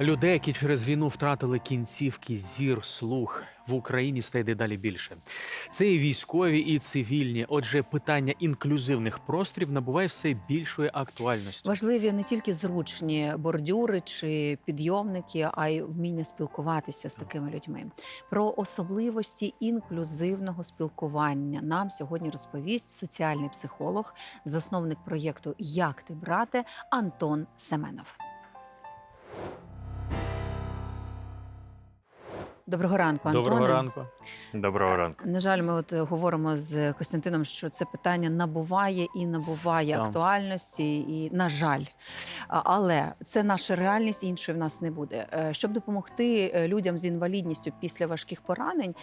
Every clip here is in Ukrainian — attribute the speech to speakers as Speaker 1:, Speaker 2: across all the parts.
Speaker 1: Людей, які через війну втратили кінцівки, зір, слух в Україні стає дедалі більше. Це і військові, і цивільні. Отже, питання інклюзивних просторів набуває все більшої актуальності.
Speaker 2: Важливі не тільки зручні бордюри чи підйомники, а й вміння спілкуватися з такими людьми. Про особливості інклюзивного спілкування нам сьогодні розповість соціальний психолог, засновник проєкту Як ти брате Антон Семенов. Доброго ранку, Антоне.
Speaker 1: Доброго ранку.
Speaker 3: Доброго ранку.
Speaker 2: На жаль, ми от е, говоримо з Костянтином, що це питання набуває і набуває
Speaker 1: Так.
Speaker 2: актуальності, і на жаль, але це наша реальність, іншої в нас не буде. Е, Щоб допомогти е, людям з інвалідністю після важких поранень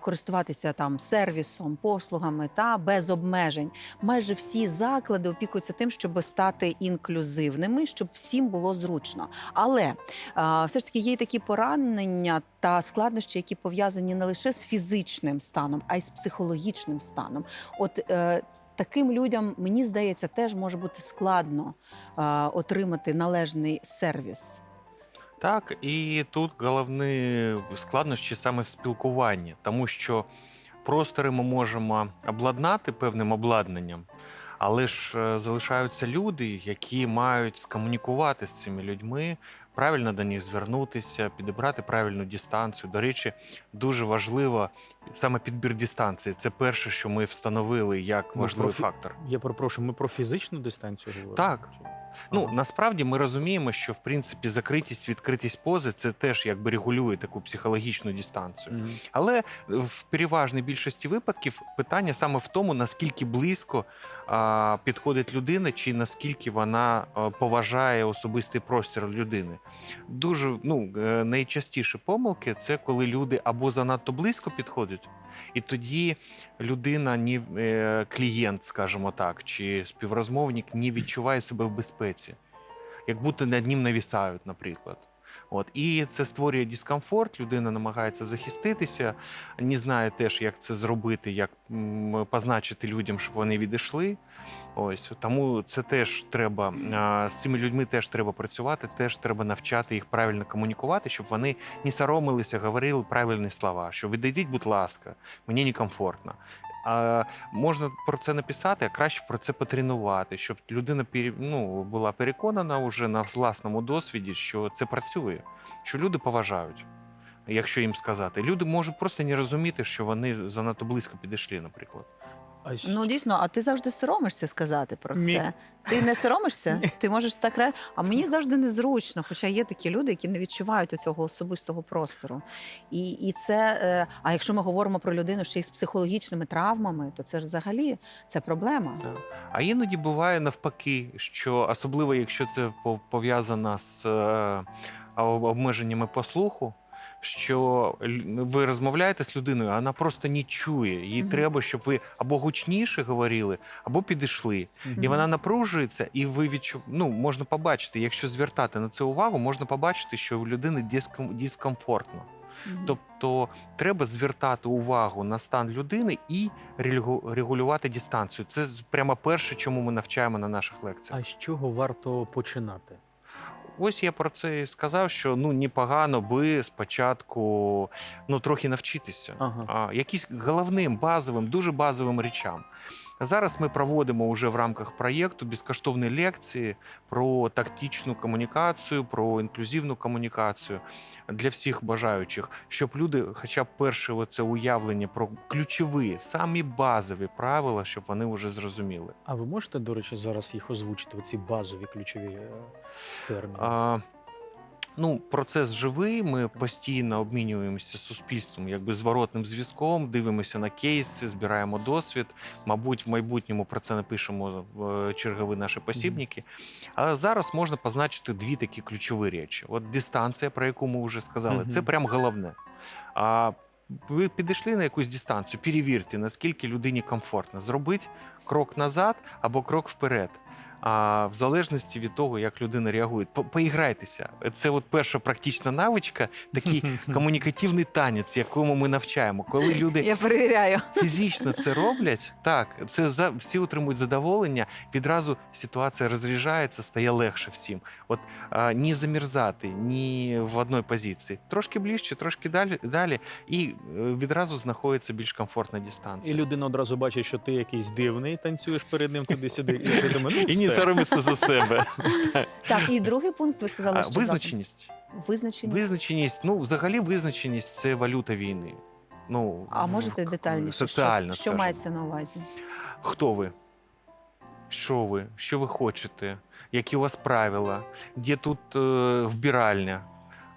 Speaker 2: користуватися там сервісом, послугами та без обмежень, майже всі заклади опікуються тим, щоб стати інклюзивними, щоб всім було зручно. Але все ж таки є й такі поранення та складнощі, які пов'язані не лише з фізичним станом, а й з психологічним станом. От е, таким людям, мені здається, теж може бути складно е, отримати належний сервіс.
Speaker 3: Так, і тут головні складнощі саме в спілкуванні, тому що простори ми можемо обладнати певним обладнанням, але ж е, залишаються люди, які мають скомунікувати з цими людьми, правильно до них звернутися, підібрати правильну дистанцію. До речі, дуже важливо саме підбір дистанції. Це перше, що ми встановили як важливий
Speaker 1: профі-
Speaker 3: фактор.
Speaker 1: Я перепрошую, ми про фізичну дистанцію говоримо?
Speaker 3: Так. Ну
Speaker 1: Ага.
Speaker 3: насправді ми розуміємо, що в принципі закритість, відкритість пози це теж якби регулює таку психологічну дистанцію.
Speaker 1: Мгм.
Speaker 3: Але в переважній більшості випадків питання саме в тому, наскільки близько підходить людина, чи наскільки вона поважає особистий простір людини. Дуже ну е, найчастіші помилки це коли люди або занадто близько підходять, і тоді людина, ні е, клієнт, скажімо так, чи співрозмовник не відчуває себе в безпеці, як будто над ним навісають, наприклад. От і це створює дискомфорт. Людина намагається захиститися, не знає теж, як це зробити, як позначити людям, щоб вони відійшли. Ось тому це теж треба з цими людьми теж треба працювати, теж треба навчати їх правильно комунікувати, щоб вони не соромилися, говорили правильні слова. Що відійдіть, будь ласка, мені некомфортно. А можна про це написати, а краще про це потренувати, щоб людина ну, була переконана вже на власному досвіді, що це працює, що люди поважають. Якщо їм сказати, люди можуть просто не розуміти, що вони занадто близько підійшли, наприклад.
Speaker 1: А щ-
Speaker 2: Ну дійсно, а ти завжди соромишся сказати про
Speaker 1: Ні.
Speaker 2: це. Ти не соромишся?
Speaker 1: Ні.
Speaker 2: Ти можеш так ре... А мені завжди незручно, хоча є такі люди, які не відчувають цього особистого простору. І, і це, е, а якщо ми говоримо про людину ще й з психологічними травмами, то це ж взагалі це проблема.
Speaker 3: Так. А іноді буває навпаки, що особливо якщо це пов- пов'язано з е, обмеженнями по слуху. Що ви розмовляєте з людиною, а вона просто не чує. Їй
Speaker 2: Мгм.
Speaker 3: треба, щоб ви або гучніше говорили, або підійшли.
Speaker 1: Мгм.
Speaker 3: І вона напружується, і ви відчу... ну, можна побачити, якщо звертати на це увагу, можна побачити, що у людини диском... дискомфортно.
Speaker 2: Мгм.
Speaker 3: Тобто треба звертати увагу на стан людини і регу- регулювати дистанцію. Це прямо перше, чому ми навчаємо на наших лекціях.
Speaker 1: А з чого варто починати?
Speaker 3: Ось я про це і сказав, що ну непогано би спочатку ну трохи навчитися.
Speaker 1: Ага.
Speaker 3: А, якісь головним базовим, дуже базовим речам. Зараз ми проводимо вже в рамках проєкту безкоштовні лекції про тактичну комунікацію, про інклюзивну комунікацію для всіх бажаючих, щоб люди, хоча б перше це уявлення про ключові, самі базові правила, щоб вони вже зрозуміли.
Speaker 1: А ви можете, до речі, зараз їх озвучити, оці базові ключові е, терміни?
Speaker 3: А, ну, процес живий. Ми постійно обмінюємося з суспільством, якби зворотним зв'язком, дивимося на кейси, збираємо досвід. Мабуть, в майбутньому про це напишемо чергові наші посібники. Але зараз можна позначити дві такі ключові речі: от дистанція, про яку ми вже сказали, це прям головне. А ви підійшли на якусь дистанцію, перевірте, наскільки людині комфортно. Зробити крок назад або крок вперед. А в залежності від того, як людина реагує, По- поіграйтеся. Це от перша практична навичка, такий комунікативний танець, якому ми навчаємо. Коли люди
Speaker 2: Я перевіряю.
Speaker 3: фізично це роблять, так це за всі отримують задоволення. Відразу ситуація розряджається, стає легше всім. От а, ні замерзати, ні в одній позиції. Трошки ближче, трошки далі, далі, і е, відразу знаходиться більш комфортна
Speaker 1: І людина одразу бачить, що ти якийсь дивний, танцюєш перед ним туди-сюди. І ти думаєш, ну,
Speaker 3: І не соромиться за себе.
Speaker 2: Так, і другий пункт ви сказали, що
Speaker 3: Визначеність.
Speaker 2: визначеність.
Speaker 3: Визначеність, ну взагалі визначеність це валюта війни. Ну
Speaker 2: А можете
Speaker 3: к-
Speaker 2: детальніше? що,
Speaker 3: соціально,
Speaker 2: що мається на увазі?
Speaker 3: Хто ви? Що ви? Що ви хочете? Які у вас правила? Де тут е, вбиральня?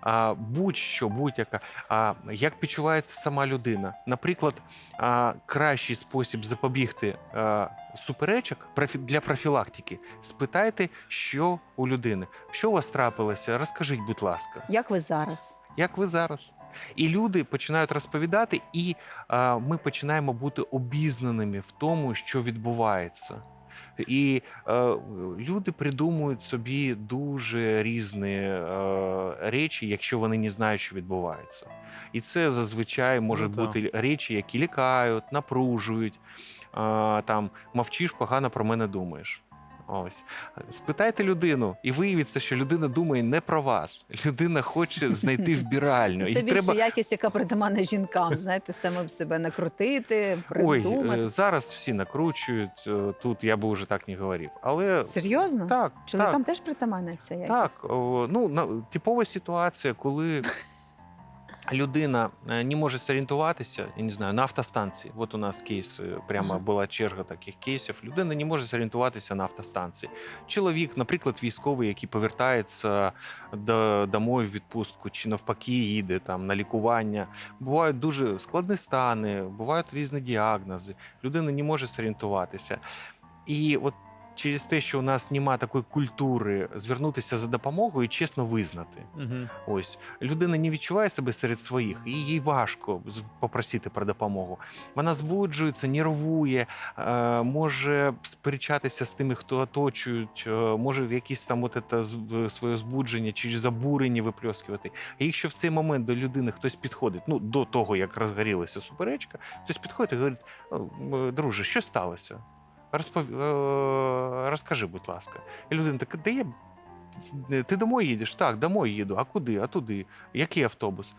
Speaker 3: А, будь-що, будь-яка. А, як почувається сама людина? Наприклад, а, кращий спосіб запобігти а, суперечок для профілактики. Спитайте, що у людини. Що у вас трапилося? Розкажіть, будь ласка.
Speaker 2: Як ви зараз?
Speaker 3: як ви зараз. І люди починають розповідати, і а, ми починаємо бути обізнаними в тому, що відбувається. І е, люди придумують собі дуже різні е, речі, якщо вони не знають, що відбувається. І це зазвичай можуть
Speaker 1: ну,
Speaker 3: бути речі, які лякають, напружують. Е, там мовчиш, погано про мене думаєш. Ось спитайте людину, і виявиться, що людина думає не про вас. Людина хоче знайти вбиральню.
Speaker 2: Це
Speaker 3: і
Speaker 2: більше
Speaker 3: треба
Speaker 2: якість, яка притаманна жінкам. Знаєте, самим себе накрутити,
Speaker 3: ой,
Speaker 2: придумати.
Speaker 3: е, зараз всі накручують. е, Тут я би вже так не говорив. Але
Speaker 2: Серйозно?
Speaker 3: так,
Speaker 2: Чоловікам
Speaker 3: так,
Speaker 2: теж притаманна ця
Speaker 3: так.
Speaker 2: якість?
Speaker 3: о, ну на типова ситуація, коли. Людина е, не може зорієнтуватися, я не знаю, на автостанції. От у нас кейс, е, прямо була черга таких кейсів. Людина не може зорієнтуватися на автостанції. Чоловік, наприклад, військовий, який повертається до, домой в відпустку, чи навпаки їде там на лікування. Бувають дуже складні стани, бувають різні діагнози. Людина не може зорієнтуватися. І от через те, що у нас немає такої культури звернутися за допомогою і чесно визнати.
Speaker 1: Мгм.
Speaker 3: Ось людина не відчуває себе серед своїх, і їй важко попросити про допомогу. Вона збуджується, нервує, е, може сперечатися з тими, хто оточують, е, може якісь там от це своє збудження чи забурення випльоскувати. А якщо в цей момент до людини хтось підходить, ну до того як розгорілася суперечка, хтось підходить і говорить: друже, що сталося? Розпов... е, Розкажи, будь ласка. І людина така, де я ти домой їдеш? Так, домой їду. А куди? А туди? Який автобус?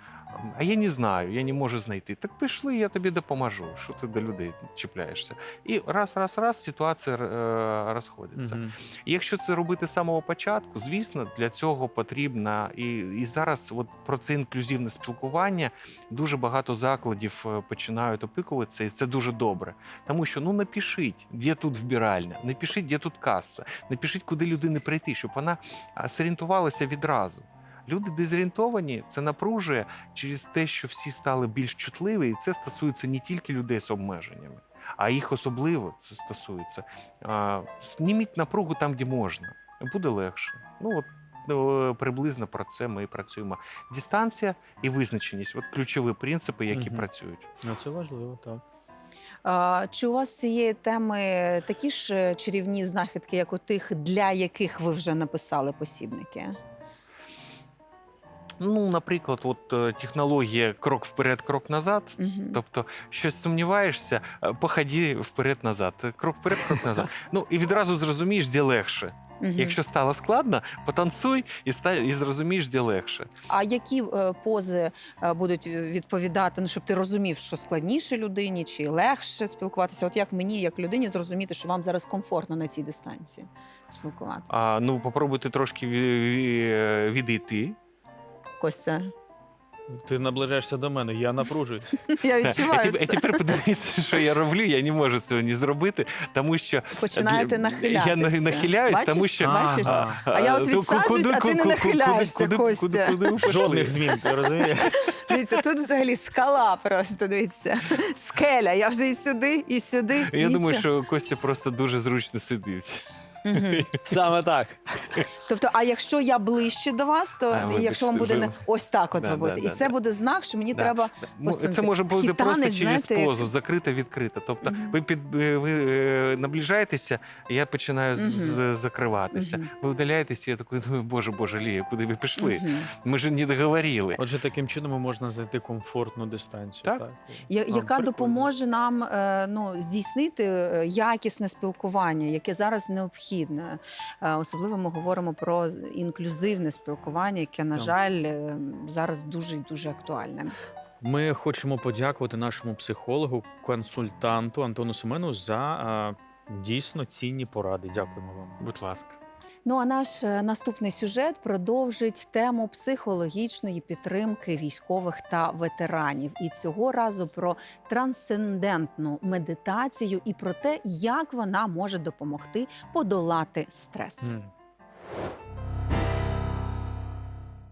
Speaker 3: А я не знаю, я не можу знайти. Так пішли, я тобі допоможу. Що ти до людей чіпляєшся? І раз, раз, раз ситуація е, розходиться.
Speaker 1: Мгм.
Speaker 3: І якщо це робити з самого початку, звісно, для цього потрібна і, і зараз, от про це інклюзивне спілкування, дуже багато закладів е, починають опікуватися, і це дуже добре. Тому що ну напишіть, де тут вбиральня, напишіть, де тут каса, напишіть, куди людини прийти, щоб вона а, зорієнтувалася відразу. Люди дезорієнтовані, це напружує через те, що всі стали більш чутливі, і це стосується не тільки людей з обмеженнями, а їх особливо це стосується. Зніміть напругу там, де можна, буде легше. Ну от е, приблизно про це ми і працюємо. Дистанція і визначеність от ключові принципи, які
Speaker 1: Мгм.
Speaker 3: працюють.
Speaker 1: Ну, це важливо, так.
Speaker 2: А, чи у вас з цієї теми такі ж е, чарівні знахідки, як у тих, для яких ви вже написали посібники?
Speaker 3: Ну, наприклад, от е, технологія крок вперед, крок назад.
Speaker 2: Мгм.
Speaker 3: Тобто, щось сумніваєшся, е, походи вперед-назад. Крок вперед, крок назад. Ну і відразу зрозумієш, де легше.
Speaker 2: Мгм.
Speaker 3: Якщо стало складно, потанцуй і ста- і зрозумієш, де легше.
Speaker 2: А які е, пози е, будуть відповідати, ну щоб ти розумів, що складніше людині чи легше спілкуватися? От як мені, як людині, зрозуміти, що вам зараз комфортно на цій дистанції спілкуватися?
Speaker 3: А ну попробуйте трошки ві- відійти.
Speaker 2: Костя,
Speaker 1: Ти наближаєшся до мене, я напружуюсь.
Speaker 2: я відчуваю це.
Speaker 3: тепер подивіться, що я роблю. Я не можу цього не зробити, тому що
Speaker 2: Починаєте нахилятися.
Speaker 3: Я нахиляюсь,
Speaker 2: Бачиш?
Speaker 3: тому що
Speaker 2: Бачиш? А я от відсаджуюсь, а ти не нахиляєшся,
Speaker 3: куди, куди, куди,
Speaker 2: Костя.
Speaker 3: куди?
Speaker 1: Жодних змін, ти розумієш?
Speaker 2: Дивіться, тут взагалі скала просто дивіться. Скеля. Я вже і сюди, і сюди.
Speaker 3: Я думаю, що Костя просто дуже зручно сидить.
Speaker 1: Саме так.
Speaker 2: Тобто, а якщо я ближче до вас, то
Speaker 3: А, вибачте,
Speaker 2: якщо вам буде не
Speaker 3: вже-
Speaker 2: ось так, от
Speaker 3: Да,
Speaker 2: ви
Speaker 3: да,
Speaker 2: будете, і
Speaker 3: да,
Speaker 2: це
Speaker 3: да.
Speaker 2: буде знак, що мені
Speaker 3: Да.
Speaker 2: треба
Speaker 3: Ну,
Speaker 2: посунути.
Speaker 3: Це може бути просто через
Speaker 2: знаєте,
Speaker 3: позу, закрита, відкрита. Тобто
Speaker 2: Мгм.
Speaker 3: ви під е, ви е, наближаєтеся, і я починаю з- закриватися.
Speaker 2: Мгм.
Speaker 3: Ви удаляєтеся, я такий думаю, боже, боже, Лія, куди ви пішли?
Speaker 2: Мгм.
Speaker 3: Ми ж не договорили.
Speaker 1: Отже, таким чином можна знайти комфортну дистанцію.
Speaker 3: Так.
Speaker 1: Так,
Speaker 2: Я- яка
Speaker 1: прикольно.
Speaker 2: допоможе нам е, ну, здійснити е, якісне спілкування, яке зараз необхідне. Е, Особливо ми говоримо про інклюзивне спілкування, яке, на жаль, е, зараз дуже і дуже актуальне.
Speaker 1: Ми хочемо подякувати нашому психологу, консультанту Антону Семену за дійсно цінні поради. Дякуємо вам.
Speaker 3: Будь ласка.
Speaker 2: Ну а наш е, наступний сюжет продовжить тему психологічної підтримки військових та ветеранів. І цього разу про трансцендентну медитацію і про те, як вона може допомогти подолати стрес.
Speaker 1: М.